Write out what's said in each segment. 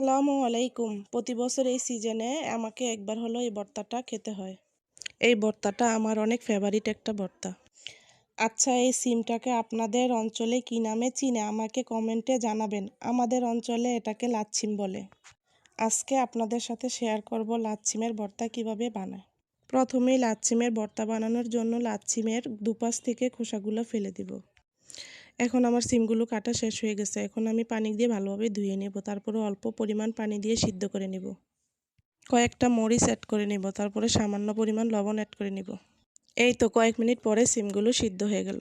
আসসালামু আলাইকুম। প্রতি বছর এই সিজনে আমাকে একবার হলো এই ভর্তাটা খেতে হয়। এই ভর্তাটা আমার অনেক ফেভারিট একটা ভর্তা। আচ্ছা এই সিমটাকে আপনাদের অঞ্চলে কী নামে চিনে আমাকে কমেন্টে জানাবেন। আমাদের অঞ্চলে এটাকে লাচ্ছিম বলে। আজকে আপনাদের সাথে শেয়ার করব লাচ্ছিমের ভর্তা কীভাবে বানায়। প্রথমেই লাচ্ছিমের ভর্তা বানানোর জন্য লাচ্ছিমের দুপাশ থেকে খোসাগুলো ফেলে দিব। এখন আমার সিমগুলো কাটা শেষ হয়ে গেছে। এখন আমি পানি দিয়ে ভালোভাবে ধুয়ে নেব। তারপরে অল্প পরিমাণ পানি দিয়ে সিদ্ধ করে নেব। কয়েকটা মরিচ অ্যাড করে নেব। তারপরে সামান্য পরিমাণ লবণ অ্যাড করে নেব। এই তো কয়েক মিনিট পরে সিমগুলো সিদ্ধ হয়ে গেল।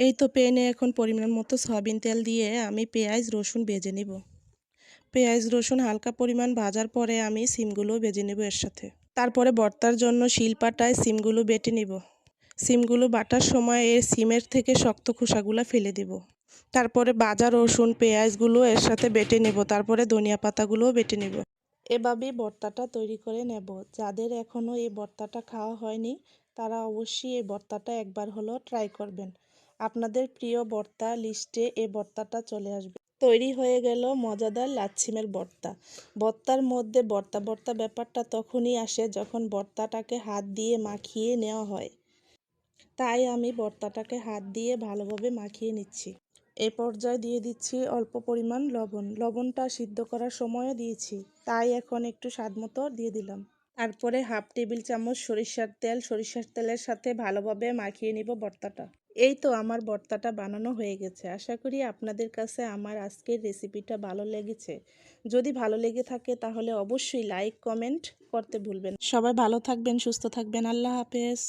এই তো পেনে এখন পরিমাণ মতো সয়াবিন তেল দিয়ে আমি পেঁয়াজ, রসুন বেজে নেব। পেঁয়াজ, রসুন হালকা পরিমাণ ভাজার পরে আমি সিমগুলো বেজে নেব এর সাথে। তারপরে বর্তার জন্য শিলপাটায় সিমগুলো বেটে নিব। সিমগুলো বাটার সময় এর সিমের থেকে শক্ত খোসাগুলো ফেলে দেব। তারপরে বাজার, রসুন, পেঁয়াজগুলো এর সাথে বেটে নেব। তারপরে ধনিয়া পাতাগুলোও বেটে নেব। এভাবেই ভর্তাটা তৈরি করে নেব। যাদের এখনও এই ভর্তাটা খাওয়া হয়নি, তারা অবশ্যই এই ভর্তাটা একবার হলেও ট্রাই করবেন। আপনাদের প্রিয় ভর্তা লিস্টে এই ভর্তাটা চলে আসবে। তৈরি হয়ে গেল মজাদার লাচ্ছিমের ভর্তা ভর্তার মধ্যে ভর্তা ভর্তা ব্যাপারটা তখনই আসে যখন ভর্তাটাকে হাত দিয়ে মাখিয়ে নেওয়া হয়। তাই আমি ভর্তাটাকে হাত দিয়ে ভালোভাবে মাখিয়ে নিচ্ছি। এ পর্যায়ে দিয়ে দিচ্ছি অল্প পরিমাণ লবণ। লবণটা সিদ্ধ করার সময়ও দিয়েছি। তাই এখন একটু স্বাদ মতো দিয়ে দিলাম। তারপরে হাফ টেবিল চামচ সরিষার তেল। সরিষার তেলের সাথে ভালোভাবে মাখিয়ে নিব ভর্তাটা এই তো আমার ভর্তাটা বানানো হয়ে গেছে। আশা করি আপনাদের কাছে আমার আজকের রেসিপিটা ভালো লেগেছে। যদি ভালো লেগে থাকে তাহলে অবশ্যই লাইক, কমেন্ট করতে ভুলবেন সবাই ভালো থাকবেন, সুস্থ থাকবেন। আল্লাহ হাফেজ।